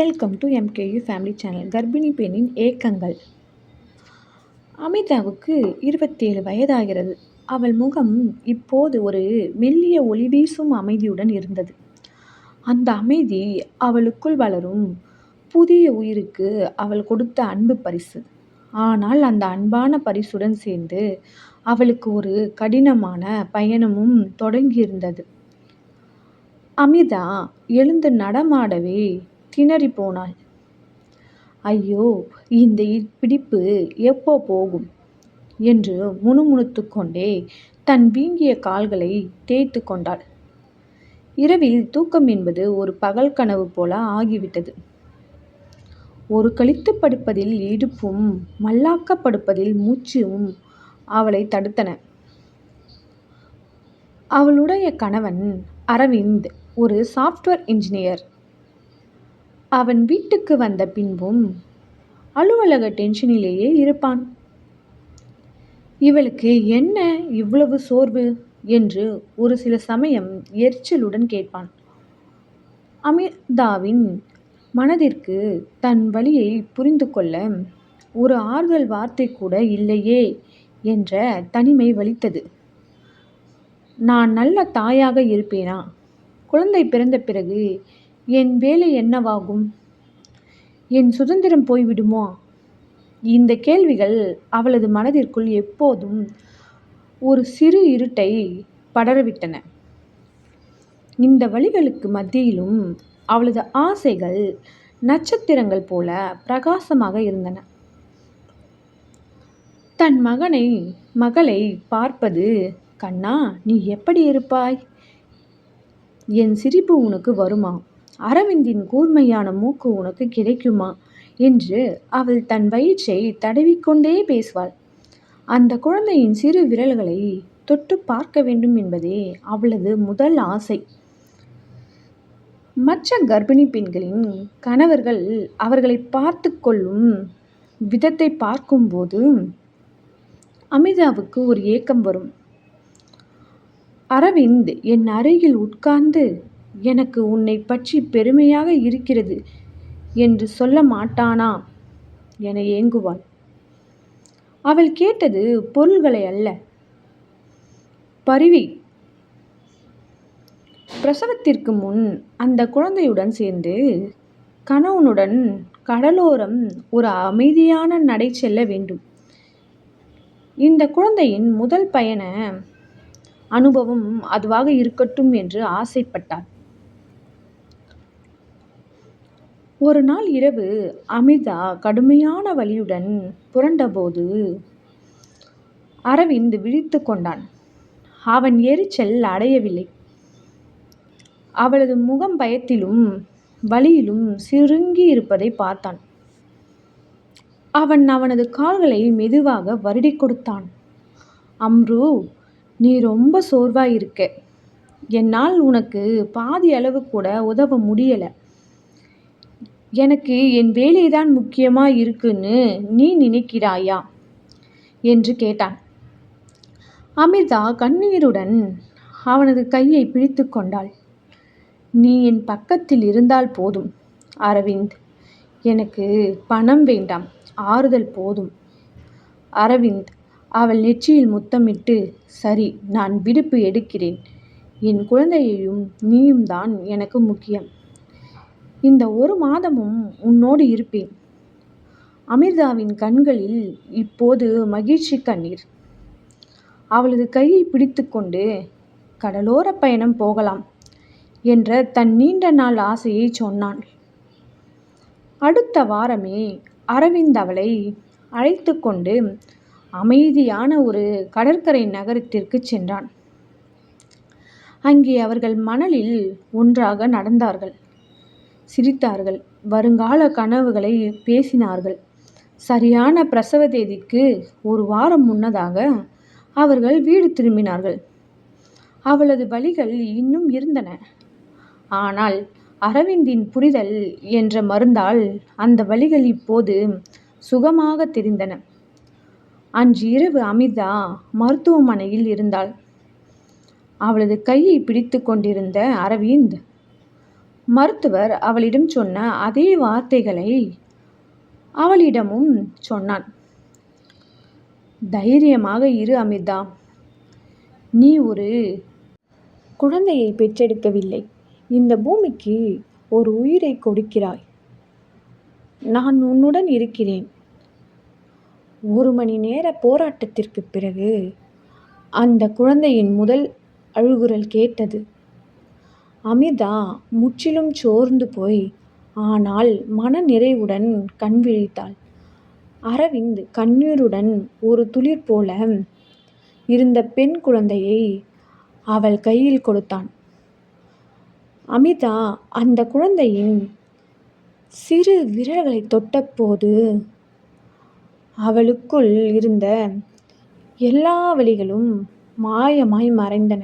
Welcome to MKU family channel கர்ப்பிணி பெண்ணின் ஏக்கங்கள். அமிதாவுக்கு இருபத்தேழு வயதாகிறது. அவள் முகம் இப்போது ஒரு மெல்லிய ஒளி வீசும் அமைதியுடன் இருந்தது. அந்த அமைதி அவளுக்குள் வளரும். புதிய உயிருக்கு அவள் கொடுத்த அன்பு பரிசு. ஆனால் அந்த அன்பான பரிசுடன் சேர்ந்து அவளுக்கு ஒரு கடினமான பயணமும் தொடங்கியிருந்தது. அமிதா எழுந்து நடமாடவே திணறி போனாள் ஐயோ இந்த பிடிப்பு எப்போ போகும்? என்று முணுமுணுத்து கொண்டே தன் வீங்கிய கால்களை தேய்த்து கொண்டாள். இரவில் தூக்கம் என்பது ஒரு பகல் கனவு போல ஆகிவிட்டது. ஒரு கழித்து படுப்பதில் இடுப்பும் மல்லாக்கப்படுப்பதில் மூச்சும் அவளை தடுத்தன. அவளுடைய கணவன் அரவிந்த் ஒரு சாஃப்ட்வேர் இன்ஜினியர். அவன் வீட்டுக்கு வந்த பின்பும் அலுவலக டென்ஷனிலேயே இருப்பான். இவளுக்கு என்ன இவ்வளவு சோர்வு? என்று ஒரு சில சமயம் எரிச்சலுடன் கேட்பான். அமிர்தாவின் மனதிற்கு தன் வழியை புரிந்து கொள்ள ஒரு ஆறுதல் வார்த்தை கூட இல்லையே என்ற தனிமை வலித்தது. நான் நல்ல தாயாக இருப்பேனா? குழந்தை பிறந்த பிறகு என் வேலை என்னவாகும்? என் சுதந்திரம் போய்விடுமோ? இந்த கேள்விகள் அவளது மனதிற்குள் எப்போதும் ஒரு சிறு இருட்டை படரவிட்டன. இந்த வழிகளுக்கு மத்தியிலும் அவளது ஆசைகள் நட்சத்திரங்கள் போல பிரகாசமாக இருந்தன. தன் மகனை மகளை பார்ப்பது கண்ணா நீ எப்படி இருப்பாய்? என் சிரிப்பு உனக்கு வருமா? அரவிந்தின் கூர்மையான மூக்கு உனக்கு கிடைக்குமா? என்று அவள் தன் வயிற்றை தடவிக்கொண்டே பேசுவாள். அந்த குழந்தையின் சிறு விரல்களை தொட்டு பார்க்க வேண்டும் என்பதே அவளது முதல் ஆசை. மற்ற கர்ப்பிணி பெண்களின் கணவர்கள் அவர்களை பார்த்து கொள்ளும் விதத்தை பார்க்கும்போது அமிதாவுக்கு ஒரு ஏக்கம் வரும். அரவிந்த் என் அருகில் உட்கார்ந்து எனக்கு உன்னை பற்றி பெருமையாக இருக்கிறது என்று சொல்ல மாட்டானா? என ஏங்குவாள். அவள் கேட்டது பொருள்களை அல்ல. பருவி. பிரசவத்திற்கு முன் அந்த குழந்தையுடன் சேர்ந்து கணவனுடன் கடலோரம் ஒரு அமைதியான நடை செல்ல வேண்டும். இந்த குழந்தையின் முதல் பயண அனுபவம் அதுவாக இருக்கட்டும் என்று ஆசைப்பட்டாள். ஒரு நாள் இரவு அமிதா கடுமையான வலியுடன் புரண்டபோது அரவிந்த் விழித்து கொண்டான். அவன் எரிச்சல் அடையவில்லை. அவளது முகம் பயத்திலும் வலியிலும் சுருங்கி இருப்பதை பார்த்தான். அவன் அவனது கால்களை மெதுவாக வருடி கொடுத்தான். அம்ரு நீ ரொம்ப சோர்வாயிருக்க என்னால் உனக்கு பாதி அளவு கூட உதவ முடியலை. எனக்கு என் வேலைதான் முக்கியமாக இருக்குன்னு நீ நினைக்கிறாயா? என்று கேட்டான். அமிர்தா கண்ணீருடன் அவனது கையை பிடித்து கொண்டாள். நீ என் பக்கத்தில் இருந்தால் போதும் அரவிந்த். எனக்கு பணம் வேண்டாம் ஆறுதல் போதும். அரவிந்த் அவள் நெற்றியில் முத்தமிட்டு சரி நான் விடுப்பு எடுக்கிறேன். என் குழந்தையையும் நீயும் தான் எனக்கு முக்கியம். இந்த ஒரு மாதமும் உன்னோடு இருப்பேன். அமிர்தாவின் கண்களில் இப்போது மகிழ்ச்சி கண்ணீர். அவளது கையை பிடித்துக்கொண்டு கடலோர பயணம் போகலாம் என்ற தன் நீண்ட நாள் ஆசையை சொன்னான் அடுத்த வாரமே அரவிந்த் அவளை அழைத்து கொண்டு அமைதியான ஒரு கடற்கரை நகரத்திற்கு சென்றான். அங்கே அவர்கள் மணலில் ஒன்றாக நடந்தார்கள். சிரித்தார்கள். வருங்கால கனவுகளை பேசினார்கள். சரியான பிரசவ தேதிக்கு ஒரு வாரம் முன்னதாக அவர்கள் வீடு திரும்பினார்கள். அவளது வழிகள் இன்னும் இருந்தன. ஆனால் அரவிந்தின் புரிதல் என்ற மருந்தால் அந்த வழிகள் இப்போது சுகமாக தெரிந்தன. அன்று இரவு அமிர்தா மருத்துவமனையில் இருந்தாள். அவளது கையை பிடித்து கொண்டிருந்த அரவிந்த் மருத்துவர் அவளிடம் சொன்ன அதே வார்த்தைகளை அவளிடமும் சொன்னான். தைரியமாக இரு அமிர்தா. நீ ஒரு குழந்தையை பெற்றெடுக்கவில்லை. இந்த பூமிக்கு ஒரு உயிரை கொடுக்கிறாய். நான் உன்னுடன் இருக்கிறேன். ஒரு மணி நேர போராட்டத்திற்கு பிறகு அந்த குழந்தையின் முதல் அழுகுரல் கேட்டது. அமிர்தா முற்றிலும் சோர்ந்து போய் ஆனால் மன நிறைவுடன் கண் விழித்தாள். அரவிந்த் கண்ணீருடன் ஒரு துளிர் போல இருந்த பெண் குழந்தையை அவள் கையில் கொடுத்தான். அமிதா அந்த குழந்தையின் சிறு விரல்களை தொட்டபோது அவளுக்குள் இருந்த எல்லா வழிகளும் மாயமாய் மறைந்தன.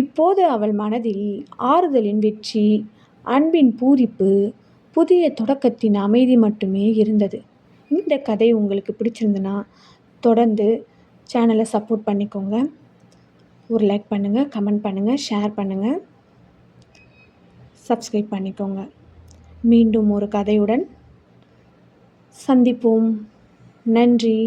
இப்போது அவள் மனதில் ஆறுதலின் வெற்றி அன்பின் பூரிப்பு புதிய தொடக்கத்தின் அமைதி மட்டுமே இருந்தது. இந்த கதை உங்களுக்கு பிடிச்சிருந்துன்னா தொடர்ந்து சேனலை சப்போர்ட் பண்ணிக்கோங்க. ஒரு லைக் பண்ணுங்கள் கமெண்ட் பண்ணுங்கள் ஷேர் பண்ணுங்கள் சப்ஸ்கிரைப் பண்ணிக்கோங்க. மீண்டும் ஒரு கதையுடன் சந்திப்போம். நன்றி.